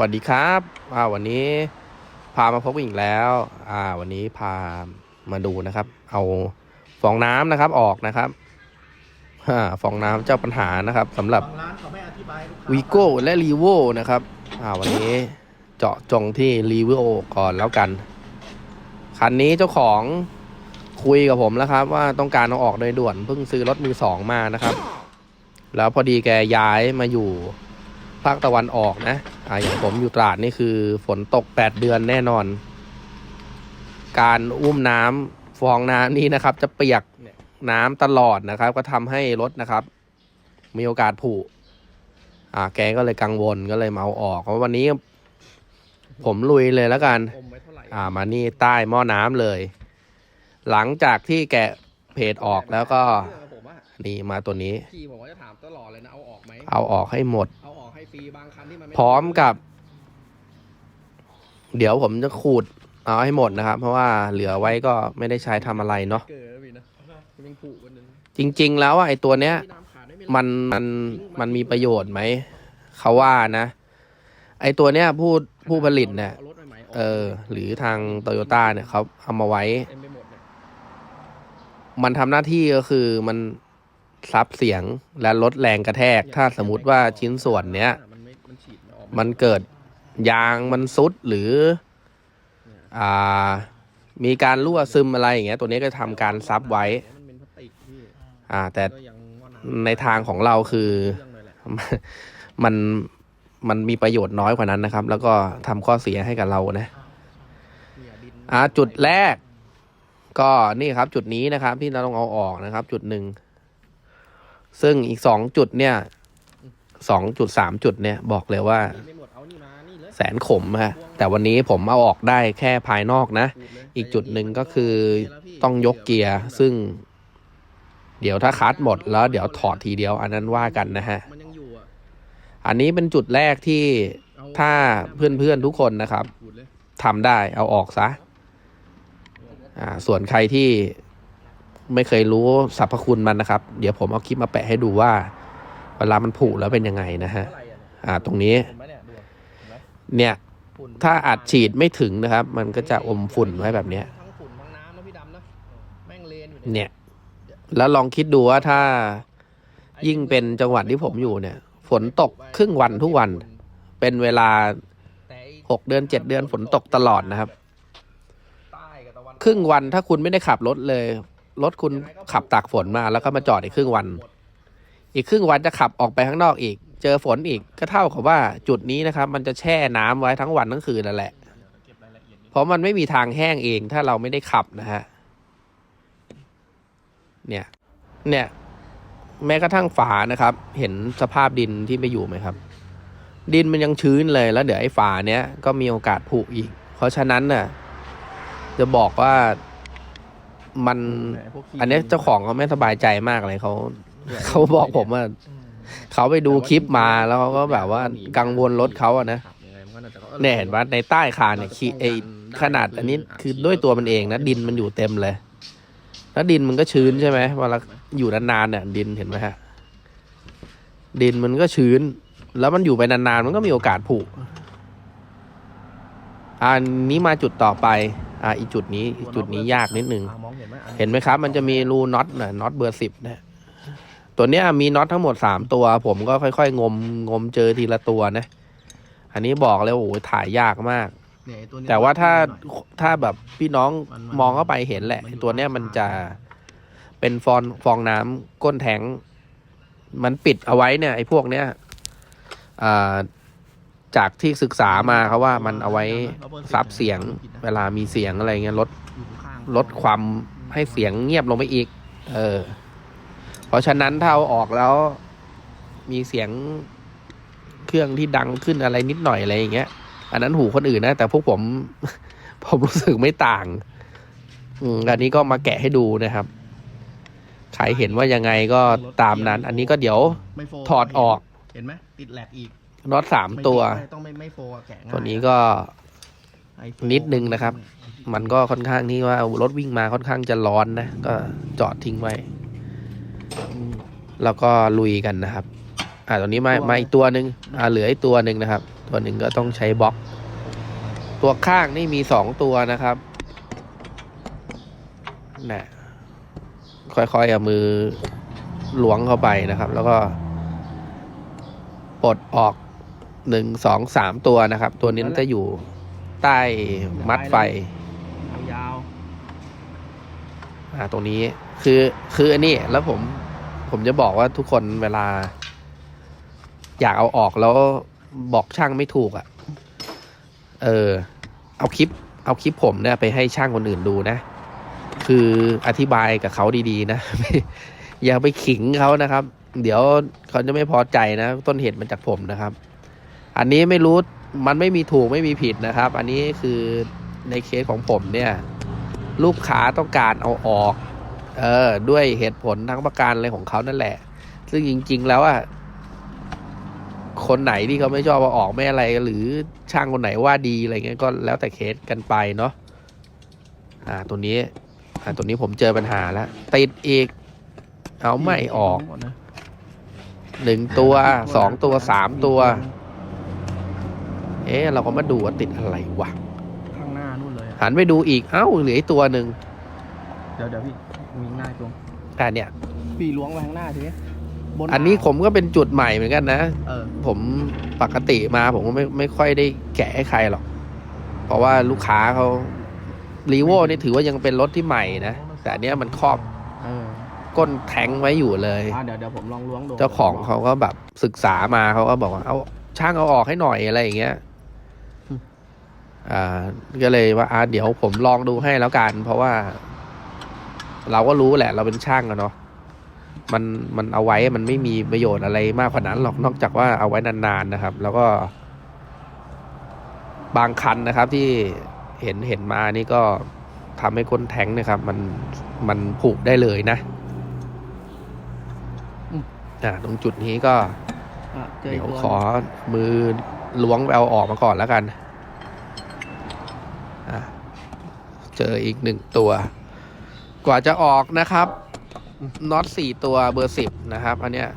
วัสดีครับอ่าวันนี้พามาพบอีกแล้วอ่าวันนี้พามาดูนะครับ เอาฟองน้ำนะครับออกนะครับอ่าฟองน้ำเจ้าปัญหานะครับสำหรับวีโก้และรีโวนะครับอ่าวันนี้เจาะจงที่รีโวก่อนแล้วกันคันนี้เจ้าของคุยกับผมแล้วครับ ว่าต้องการเอาออกโดยด่วนเพิ่งซื้อรถมือสองมานะครับ แล้วพอดีแกย้ายมาอยู่ ภาคตะวันออกนะอ่าอย่างผมอยู่ตราดนี่คือ ฝนตกแปดเดือนแน่นอน การอุ้มน้ำฟองน้ำนี่นะครับ จะเปียกน้ำตลอดนะครับ ก็ทำให้รถนะครับ มีโอกาสผุอ่าแกก็เลยกังวลก็เลยมาเอาออกเพราะวันนี้ ผมลุยเลยแล้วกันอมไว้เท่าไหร่อ่ามานี่ใต้หม้อน้ำเลย หลังจากที่แกะเพจออกแล้วก็เชื่อผมว่า นี่มาตัวนี้ พี่ผมว่าจะถามตลอดเลยนะเอาออกไหมเอาออกให้หมด เอาออกให้ฟรีบางคันที่มันไม่พร้อมกับ เดี๋ยวผมจะขูดเอาให้หมดนะครับ เพราะว่าเหลือไว้ก็ไม่ได้ใช้ทำอะไรเนาะเกิดแล้วพี่นะมันยังผุกันนึงจริง ๆ แล้วอะไอ้ตัวเนี้ย ที่น้ำขาดไม่มันมันมันมีประโยชน์ไหม เขาว่านะ ไอ้ตัวเนี้ยผู้ผู้ผลิตเนี่ย อารถใหม่ๆกเออ หรือทางโตโยต้าเนี่ยเขาเอามาไว้ เต็มไปหมดเนี่ยมันทำหน้าที่ก็คือมัน ซับเสียงและลดแรงกระแทก ถ้าสมมติว่าชิ้นส่วนเนี้ยมันไม่มันฉีดไออกมันเกิดยางมันซุดหรือ อ่า มีการรั่วซึมอะไรอย่างเงี้ย ตัวนี้ก็ทำการซับไว้มันเป็นพลาสติกพี่อ่า แต่ก็ยังว่าน้ำในทางของเราคือเรื่องเลยแหละมันมันมีประโยชน์น้อยกว่านั้นนะครับ แล้วก็ทำข้อเสียให้กับเรานะเนี่ยดินอ่า จุดแรก ก็นี่ครับ จุดนี้นะครับ ที่เราต้องเอาออกนะครับ จุดหนึ่ง ซึ่งอีกสองจุดเนี่ยสองจุดสามจุดเนี่ยบอกเลยว่าไม่หมดเอานี่มานี่เลยแสนขมฮะแต่วันนี้ผมเอาออกได้แค่ภายนอกนะขูดเลยอีกจุดหนึ่งก็คือต้องยกเกียร์ ซึ่ง เดี๋ยวถ้าคัดหมดแล้วเดี๋ยวถอดทีเดียวอันนั้นว่ากันนะฮะมันยังอยู่อะอันนี้เป็นจุดแรกที่เอถ้าเพื่อนๆทุกคนนะครับขูดเลยทำได้เอาออกซะ อ่า ส่วนใครที่ ไม่เคยรู้สรรพคุณมันนะครับ เดี๋ยวผมเอาคลิปมาแปะให้ดูว่า เวลามันผุแล้วเป็นยังไงนะฮะเท่าไหร่อะเนี่ยอ่า ตรงนี้เห็นไหมเนี่ยดูเห็นไหมเนี่ยฝุ่นถ้าอัดฉีดไม่ถึงนะครับ มันก็จะอมฝุ่นไว้แบบเนี้ยทั้งฝุ่นทั้งน้ำนะพี่ดำนะแม่งเลนอยู่เนี่ย แล้วลองคิดดูว่าถ้ายิ่งเป็นจังหวัดที่ผมอยู่เนี่ย ฝนตกครึ่งวันทุกวัน เป็นเวลาแต่ไอ้หกเดือนเจ็ดเดือนฝนตกตลอดนะครับใต้กับตะวันครึ่งวันถ้าคุณไม่ได้ขับรถเลย รถคุณขับตากฝนมาแล้วก็มาจอดอีกครึ่งวัน อีกครึ่งวันจะขับออกไปข้างนอกอีก เจอฝนอีกก็เท่ากับว่าจุดนี้นะครับ มันจะแช่น้ำไว้ทั้งวันทั้งคืนนั่นแหละ เพราะมันไม่มีทางแห้งเองถ้าเราไม่ได้ขับนะฮะเนี่ย เนี่ย แม้กระทั่งฝานะครับ เห็นสภาพดินที่ไม่อยู่ไหมครับ ดินมันยังชื้นเลยแล้วเดี๋ยวไอ้ฝาเนี้ยก็มีโอกาสผุอีก เพราะฉะนั้นน่ะ จะบอกว่า มัน อันเนี้ยเจ้าของเขาไม่สบายใจมากเลยเขาเขาบอกผมว่า เขาไปดูคลิปมาแล้วเขาก็แบบว่ากังวลรถเขาอะนะเนี่ยเห็นว่าในใต้คานเนี่ยขีไอขนาดอันนี้คือด้วยตัวมันเองนะดินมันอยู่เต็มเลย แล้วดินมันก็ชื้นใช่ไหมเวลาอยู่นานๆเนี่ย ดินเห็นไหมฮะ ดินมันก็ชื้น แล้วมันอยู่ไปนานๆมันก็มีโอกาสผุอันนี้มาจุดต่อไป อ่าอีจุดนี้อีจุดนี้ยากนิดนึง มองเห็นไหมอัเห็นไหมครับ มันจะมีรูน็อตนะน็อตเบอร์สิบนะ ตัวเนี้ยมีน็อตทั้งหมดสามตัว ผมก็ค่อยๆ งมงมเจอทีละตัวนะ อันนี้บอกเลยโอ้โหถ่ายยากมาก เนี่ยไอ้ตัวนี้แต่ว่าถ้าหน่อย ถ้าแบบพี่น้องมันมองเข้าไปเห็นแหละมันอยู่ ตัวเนี้ยมันจะเป็นฟองฟองน้ำก้นแทงมันปิดเอาไว้เนี่ยไอ้พวกเนี้ยอ่า จากที่ศึกษามาเขาว่ามันเอาไว้ซับเสียงเวลามีเสียงอะไรเงี้ยลดลดความให้เสียงเงียบลงไปอีก เออ เพราะฉะนั้นถ้าเอาออกแล้ว มีเสียงเครื่องที่ดังขึ้นอะไรนิดหน่อยอะไรอย่างเงี้ย อันนั้นหูคนอื่นนะ แต่พวกผมผมรู้สึกไม่ต่าง อืมอันนี้ก็มาแกะให้ดูนะครับ ใครเห็นว่ายังไงก็ตามนั้น อันนี้ก็เดี๋ยวถอดออก เห็นไหมติดแหลกอีก น็อตสามตัวไม่ต้องไม่ไม่โฟอะแกะง่ายตัวนี้ก็ ไอ้โฟนิดนึงนะครับ มันก็ค่อนข้างที่ว่ารถวิ่งมาค่อนข้างจะร้อนนะ ก็จอดทิ้งไว้ อืม แล้วก็ลุยกันนะครับ อ่าตอนนี้มามาอีกตัวหนึ่งอ่าเหลืออีกตัวหนึ่งนะครับตตัวหนึ่งก็ต้องใช้บล็อก ตัวข้างนี่มีสองตัวนะครับนะค่อยๆเอามือล้วงเข้าไปนะครับ แล้วก็ปลดออก หนึ่งสองสามตัวนะครับ ตัวนี้จะอยู่ใต้มัดไฟยาวอ่าตรงนี้คือคืออันนี้แล้วผม ผมจะบอกว่าทุกคนเวลา อยากเอาออกแล้วบอกช่างไม่ถูกอะ่ะ เออ เอาคลิป เอาคลิปผมเนี่ยไปให้ช่างคนอื่นดูนะ คืออธิบายกับเขาดีๆ นะ อย่าไปขิงเขานะครับ เดี๋ยวเขาจะไม่พอใจนะ ต้นเหตุมันจากผมนะครับ อันนี้ไม่รู้มันไม่มีถูกไม่มีผิดนะครับ อันนี้คือในเคสของผมเนี่ย ลูกค้าต้องการเอาออก เออ ด้วยเหตุผลทั้งประการอะไรของเขานั่นแหละ ซึ่งจริง ๆ แล้วอะคนไหนที่เขาไม่ชอบเอาออกไม่อะไร หรือช่างคนไหนว่าดีอะไรเงี้ยก็แล้วแต่เคสกันไปเนาะอ่าตัวนี้ อ่าตัวนี้ผมเจอปัญหาแล้วติดอีก เอาไม่ออกหนะหนึ่งตัวสองตัวสามตัว เอ๊ะเราก็มาดูว่าติดอะไรวะข้างหน้านู่นเลยอะหันไปดูอีกเอ้าเหลืออีกตัวหนึ่งเดี๋ยวเดี๋ยวพี่มีหน้าตรงอ่าเนี่ย พี่ล้วงไปข้างหน้าทีนี้บอันนี้ผมก็เป็นจุดใหม่เหมือนกันนะ เออผมปกติมาผมก็ไม่ไม่ค่อยได้แกะให้ใครหรอก เพราะว่าลูกค้าเขารีโวนี่ถือว่ายังเป็นรถที่ใหม่นะ แต่อันเนี้ยมันครอบเออก้นแทงไว้อยู่เลย อะเดี๋ยวเดี๋ยวผมลองล้วงดูเจ้าของเขาก็แบบศึกษามาเขาก็บอกว่าเอาช่างเอาออกให้หน่อยอะไรอย่างเงี้ย อ่าก็เลยว่าอ่าเดี๋ยวผมลองดูให้แล้วกัน เพราะว่า เราก็รู้แหละเราเป็นช่างอะเนาะมันมันเอาไว้มันไม่มีประโยชน์อะไรมากกว่านั้นหรอกนอกจากว่าเอาไว้นานๆนะครับ แล้วก็ บางคันนะครับที่เห็นเห็นมานี่ก็ทำให้ก้นแทงนะครับ มันมันผุได้เลยนะอ่าตรงจุดนี้ก็อะเจออีเดี๋กยวตัวขอมือล้วงไปเอาออกมาก่อนแล้วกัน อะ เจออีกหนึ่งตัว กว่าจะออกนะครับน็อตสี่ตัวเบอร์สิบนะครับ อันเนี้ย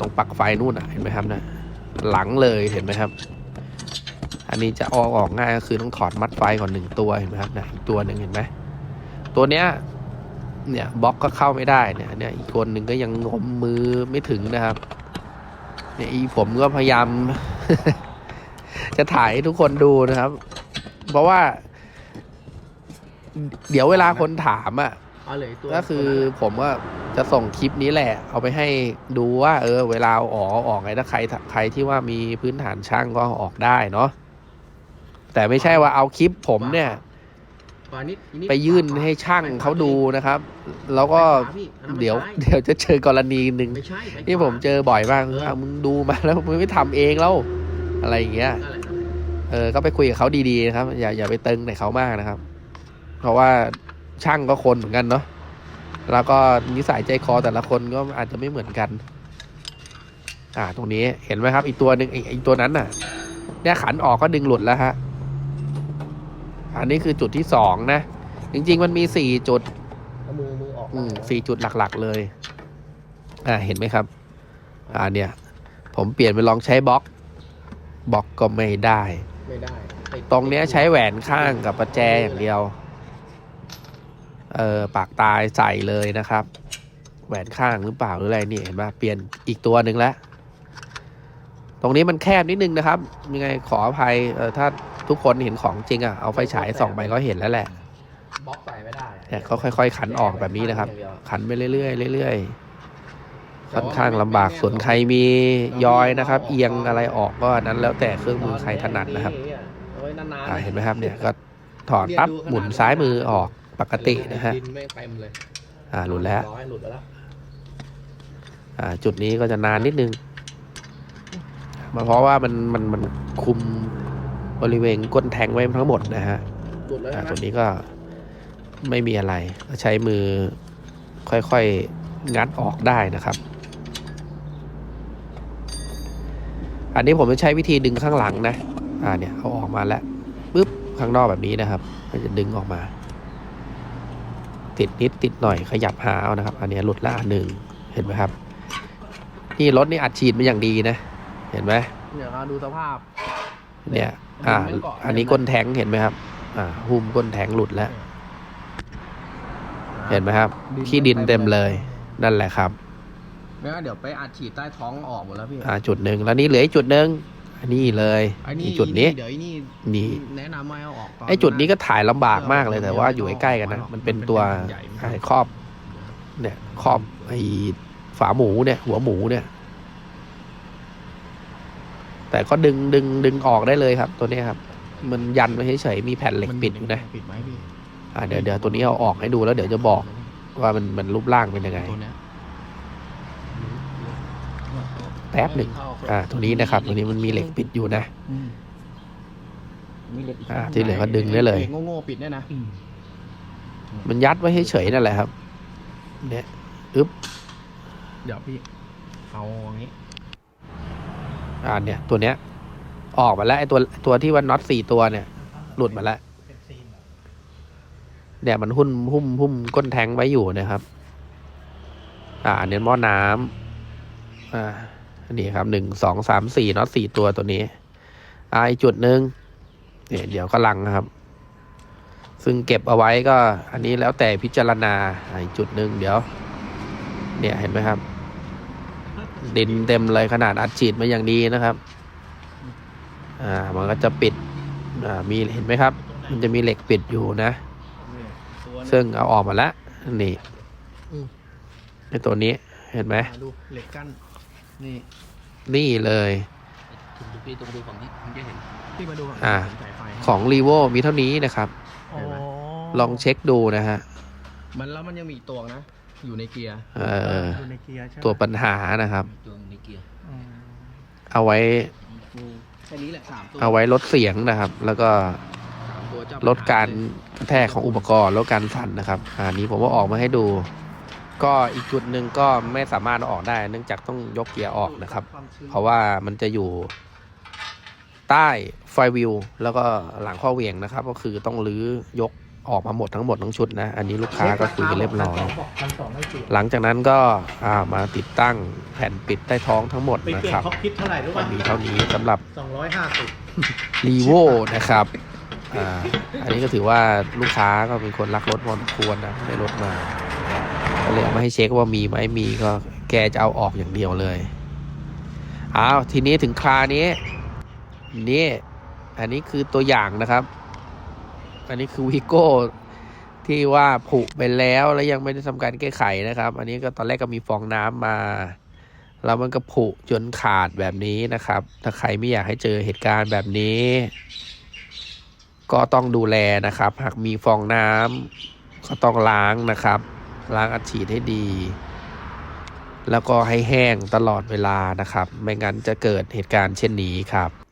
ตรงปลักไฟนู่นนะเห็นไหมครับนะหลังเลยเห็นไหมครับ อันนี้จะออกออกง่ายก็คือต้องถอดมัดไฟก่อนหนึ่งตัวเห็นไหมครับนะอีกตัวหนึ่งเห็นไหมตัวเนี้ยเนี่ยบล็อกก็เข้าไม่ได้เนี่ยเนี่ยอีกคนหนึ่งก็ยังงมมือไม่ถึงนะครับเนี่ยอีผมก็พยายาม จะถ่ายให้ทุกคนดูนะครับ เพราะว่า เดี๋ยวเวลาคนถามอะเอาเลยตัวก็คือผมว่าจะส่งคลิปนี้แหละ เอาไปให้ดูว่า เออ เวลาเอาออกเอาออกไงถ้าใครใครที่ว่ามีพื้นฐานช่างก็เอาออกได้เนาะแต่ไม่ใช่ว่าเอาคลิปผมเนี่ยขวานิดอีกนิดไปยื่นให้ช่างเขาดูนะครับ แล้วก็ไปขวาพี่อันนั้นไม่เดี๋ยวใช่เดี๋ยวจะเจอกรณีหนึ่งไม่ใช่ไปที่ผมเจอบ่อยมากคือเอามึงดูมาแล้วมึงไม่ทำเองแล้ว อะไรอย่างเงี้ยนั่นแหละนั่นแหละเออก็ไปคุยกับเขาดีๆนะครับ อย่าอย่าไปตึงใส่เขามากนะครับ เพราะว่าช่างก็คนเหมือนกันเนาะแล้วก็นิสัยใจคอแต่ละคนก็อาจจะไม่เหมือนกัน อ่า ตรงนี้เห็นไหมครับ อีกตัวหนึ่งอีกอีกตัวนั้นน่ะ เนี่ยขันออกก็ดึงหลุดแล้วฮะ อันนี้คือจุดที่สองนะ จริง ๆ มันมีสี่จุดเอามือมือออกอืมสี่จุดหลักๆเลย อ่า เห็นไหมครับ อ่า เนี่ย ผมเปลี่ยนไปลองใช้บล็อก บล็อกก็ไม่ได้ ไม่ได้ติดตรงเนี้ยใช้แหวนข้างกับประแจอย่างเดียว เออปากตายใส่เลยนะครับ แหวนข้างหรือเปล่าหรืออะไรนี่เห็นปะเปลี่ยนอีกตัวหนึ่งแล้ว ตรงนี้มันแคบนิดนึงนะครับ ยังไงขออภัยเออถ้าทุกคนเห็นของจริงอะ่ะเอาไฟฉายส่องไปก็เห็นแล้วแหละบล็อกใส่ไม่ได้อะเนี่ยก็ค่อย ๆ ขันออกแบบนี้นะครับ ขันไปเรื่อยๆเรื่อยๆค่อนข้างลำบากส่วนใครมีย้อยนะครับ เอียงอะไรออกก็อันนั้นแล้วแต่เครื่องมือใครถนัดนะครับเอาไว้นานๆอ่าเห็นไหมครับเนี่ยก็ถอดปั๊บหมุนซ้ายมือออก ปกตินะฮะดินไม่เต็มเลยอ่าหลุดแล้วร้อยหลุดไปแล้วอ่าจุดนี้ก็จะนานนิดนึงมาเพราะว่ามันมันมันคุมบริเวณก้นแทงไว้ทั้งหมดนะฮะหลุดแล้วอ่าใช่ไหมตัวนี้ก็ไม่มีอะไรก็ใช้มือค่อยๆ งัดออกได้นะครับ อันนี้ผมจะใช้วิธีดึงข้างหลังนะ อ่าเนี่ยเอาออกมาแล้วปึ๊บข้างนอกแบบนี้นะครับมันจะดึงออกมา ติดนิดติดหน่อยขยับหาเอานะครับ อันนี้หลุดละอันหนึ่งเห็นไหมครับนี่รถนี่อัดฉีดมาอย่างดีนะ เห็นไหมเดี๋ยวเราดูสภาพ เนี่ยอ่าอันนี้ก้นแทงเห็นไหมครับ อ่าหุ้มก้นแทงหลุดแล้ว เห็นไหมครับขี้ดินเต็มเลยนั่นแหละครับเนี่ยเดี๋ยวไปอัดฉีดใต้ท้องออกหมดแล้วพี่อ่าจุดหนึ่งแล้วนี่เหลืออีกจุดหนึ่ง อันนี้เลยไอ้นี่อีกจุดนี้เดี๋ยวไอ้นี่นี่แนะนำไม่เอาออกตไอ้จุดนี้ก็ถ่ายลำบากมากเลยแต่ว่าอยู่ใกล้ๆกันนะมันเป็นตัวไอ้ครอบ เนี่ยครอบไอ้ฝาหมูเนี่ย หัวหมูเนี่ย แต่ก็ดึงดึงดึงออกได้เลยครับ ตัวเนี้ยครับ มันยันไว้เฉยๆมีแผ่นเหล็กปิดอยู่นะปิดไหมพี่อ่าเดี๋ยวเดี๋ยวตัวนี้เอาออกให้ดูแล้วเดี๋ยวจะบอกว่ามันมันรูปร่างเป็นยังไง ตัวเนี้ย แป๊บหนึ่งอ่าตัวนี้นะครับตัวนี้มันมีเหล็กปิดอยู่นะอืมมีเหล็กกอ่าที่เหลือก็ดึงได้เลยหกโง่ๆปิดเนี่ยนะมันยัดไว้เฉยๆนั่นแหละครับ เนี่ยอึ๊บเดี๋ยวพี่เอาอย่างนี้อ่าเนี่ย ตัวเนี้ย ออกมาแล้วไอ้ตัวตัวที่ว่าน็อตสี่ตัวเนี่ย หลุดมาแล้วเนี่ยมันหุ้มหุ้มหุ้มก้นแทงไว้อยู่นะครับ อ่าอันนี้หม้อน้ำอ่าอั นนี้ครับหนึ่งสองสามสี่น็อตสี่ตัวตัวนี้อ่าอีกจุดหนึ่งเนี่ยเดี๋ยวก็ลังนะครับ ซึ่งเก็บเอาไว้ก็อันนี้แล้วแต่พิจารณาอ่าอีกจุดหนึ่งเดี๋ยว เนี่ยเห็นไหมครับ ดินเต็มเลยขนาดอัดฉีดมาอย่างดีนะครับ อ่ามันก็จะปิด อ่ามีเห็นไหมครับ มันจะมีเหล็กปิดอยู่นะ ซึ่งเอาออกมาแล้วนี่อืมในตัวนี้เห็นไหมมาดูเหล็กกั้น นี่นี่เลยดูพี่ตรงดูฝั่งนี้ผมจะเห็นพี่มาดูฝั่งอ่าสายไฟของ r ีโวมีเท่านี้นะครับ อ๋อลองเช็คดูนะฮะมันแล้วมันยังมีอีกตัวนะ อยู่ในเกียร์ เอออยู่ในเกียร์ใช่ไหมตัวปัญหานะครับ ตัวในเกียร์อืมเอาไว้แค่นี้แหละสามตัวเอาไว้ลดเสียงนะครับ แล้วก็สามตัวเจ้าลดการกระแทกของอุปกรณ์ลดการสั่นนะครับ อันนี้ผมว่าออกมาให้ดู ก็อีกจุดหนึ่งก็ไม่สามารถเอาออกได้ เนื่องจากต้องยกเกียร์ออกนะครับ เพราะว่ามันจะอยู่ใต้ไฟวิวแล้วก็หลังข้อเหวียงนะครับ ก็คือต้องรื้อยกออกมาหมดทั้งหมดทั้งชุดนะ อันนี้ลูกค้าก็คุยกันเรียบร้อยบอกพันสองไม่เปลี่ยนหลังจากนั้นก็อ่ามาติดตั้งแผ่นปิดใต้ท้องทั้งหมดไปนะเปลี่ยคนรับคอกพิษเท่าไหร่รู้ก็ป่ะมีเท่านี้สำหรับสองร้อยห้าสิบรีโวนะครับอ่าอันนี้ก็ถือว่าลูกค้าก็เป็นคนรักรถพอสมควรนะได้รถมา ก็เลยเอามาให้เช็คว่ามีไหมมีก็แกจะเอาออกอย่างเดียวเลยเอาทีนี้ถึงครานี้นี่อันนี้คือตัวอย่างนะครับ อันนี้คือวิโก้ที่ว่าผุไปแล้วแล้วยังไม่ได้ทำการแก้ไขนะครับ อันนี้ก็ตอนแรกก็มีฟองน้ำมาแล้วมันก็ผุจนขาดแบบนี้นะครับ ถ้าใครไม่อยากให้เจอเหตุการณ์แบบนี้ ก็ต้องดูแลนะครับ หากมีฟองน้ำก็ต้องล้างนะครับ ล้างอัดฉีดให้ดี แล้วก็ให้แห้งตลอดเวลานะครับ ไม่งั้นจะเกิดเหตุการณ์เช่นนี้ครับ